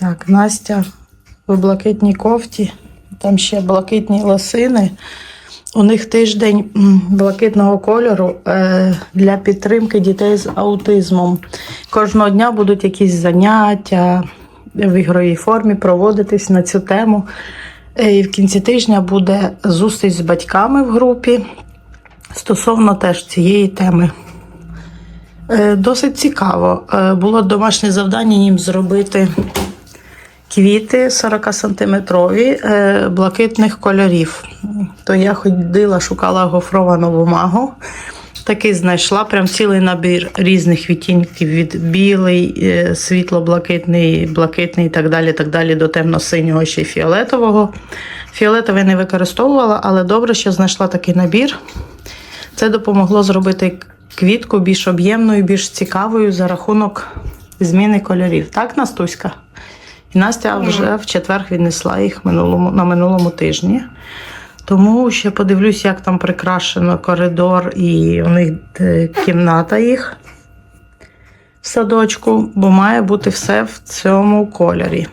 Так, Настя в блакитній кофті, там ще блакитні лосини. У них тиждень блакитного кольору е, для підтримки дітей з аутизмом. Кожного дня будуть якісь заняття в ігровій формі проводитись на цю тему. Е, І в кінці тижня буде зустріч з батьками в групі стосовно теж цієї теми. Е, Досить цікаво. Було домашнє завдання їм зробити квіти 40 сантиметрові е, блакитних кольорів. То я ходила, шукала гофровану бумагу. Такий знайшла прям цілий набір різних відтінків від білий, е, світло-блакитний, блакитний і так далі, так далі до темно-синього ще й фіолетового. Фіолетовий не використовувала, але добре, що знайшла такий набір. Це допомогло зробити квітку більш об'ємною, більш цікавою за рахунок зміни кольорів. Так, Настуська? І Настя вже в четвер віднесла їх минулому, на минулому тижні. Тому ще подивлюсь, як там прикрашено коридор і у них е, кімната їх в садочку, бо має бути все в цьому кольорі.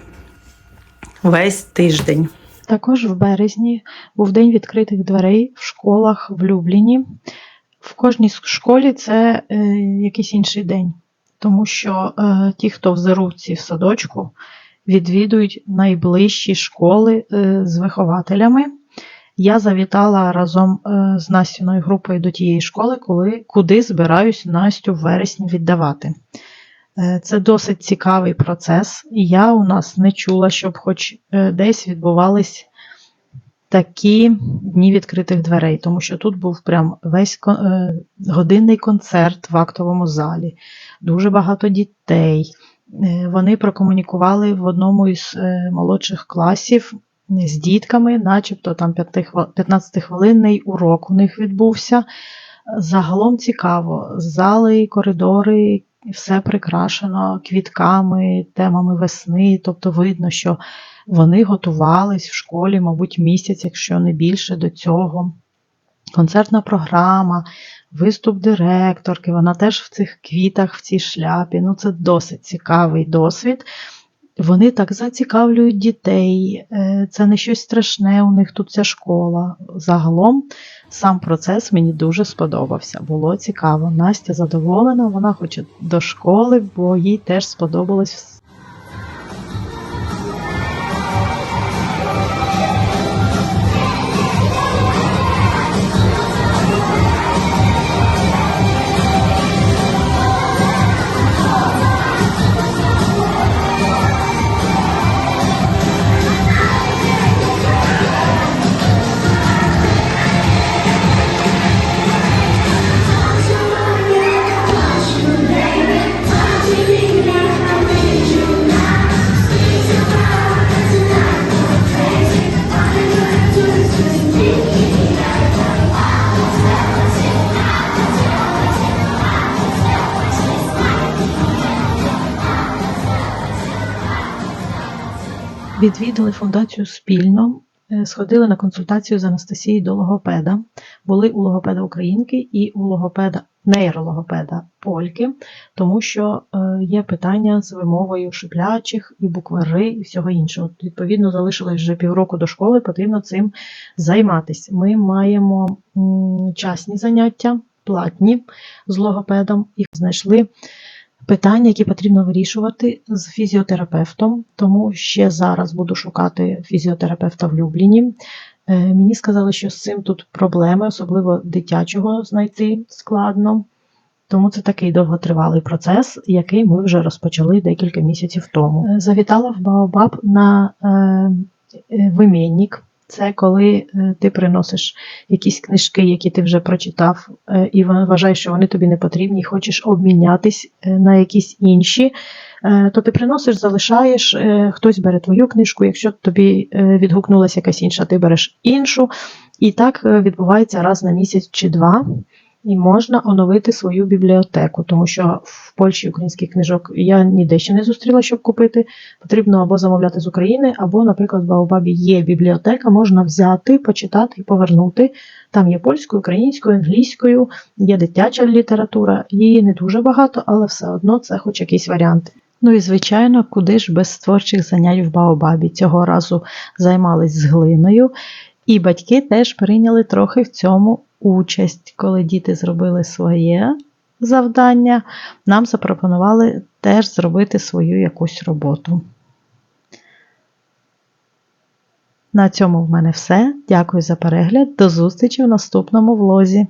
Весь тиждень. Також в березні був день відкритих дверей в школах в Любліні. В кожній школі це е, якийсь інший день, тому що е, ті, хто в Зерувці в садочку, відвідують найближчі школи е, з вихователями. Я завітала разом е, з Настіною групою до тієї школи, коли, куди збираюсь Настю в вересні віддавати. Е, Це досить цікавий процес, я у нас не чула, щоб хоч десь відбувались такі дні відкритих дверей, тому що тут був прям весь годинний концерт в актовому залі, дуже багато дітей. Е, Вони прокомунікували в одному із е, молодших класів з дітками, начебто там 15-хвилинний урок у них відбувся. Загалом цікаво, зали, коридори, все прикрашено квітками, темами весни. Тобто видно, що вони готувались в школі, мабуть, місяць, якщо не більше до цього. Концертна програма, виступ директорки, вона теж в цих квітах, в цій шляпі. Ну, це досить цікавий досвід. Вони так зацікавлюють дітей, е, це не щось страшне, у них тут ця школа. Загалом сам процес мені дуже сподобався. Було цікаво. Настя задоволена, вона хоче до школи, бо їй теж сподобалось Відвідали фундацію спільно, е, сходили на консультацію з Анастасією до логопеда. Були у логопеда Українки і у логопеда нейрологопеда Польки, тому що е, є питання з вимовою шиплячих і буквари і всього іншого. Відповідно, залишилось вже півроку до школи, потрібно цим займатися. Ми маємо м, частні заняття, платні з логопедом, і знайшли питання, які потрібно вирішувати з фізіотерапевтом, тому ще зараз буду шукати фізіотерапевта в Любліні. Е, Мені сказали, що з цим тут проблеми, особливо дитячого знайти складно. Тому це такий довготривалий процес, який ми вже розпочали декілька місяців тому. Е, Завітала в Баобаб на е, е, вимінник. Це коли е, ти приносиш якісь книжки, які ти вже прочитав, е, і ва- вважаєш, що вони тобі не потрібні, і хочеш обмінятись е, на якісь інші, то ти приносиш, залишаєш, хтось бере твою книжку, якщо тобі відгукнулася якась інша, ти береш іншу. І так відбувається раз на місяць чи два. І можна оновити свою бібліотеку, тому що в Польщі українських книжок я ніде ще не зустріла, щоб купити. Потрібно або замовляти з України, або, наприклад, в Баобабі є бібліотека, можна взяти, почитати і повернути. Там є польською, українською, англійською, є дитяча література, її не дуже багато, але все одно це хоч якийсь варіант. Ну і звичайно, куди ж без творчих занять в Баобабі. Цього разу займались з глиною, і батьки теж прийняли трохи в цьому участь. Коли діти зробили своє завдання, нам запропонували теж зробити свою якусь роботу. На цьому в мене все. Дякую за перегляд. До зустрічі в наступному влозі.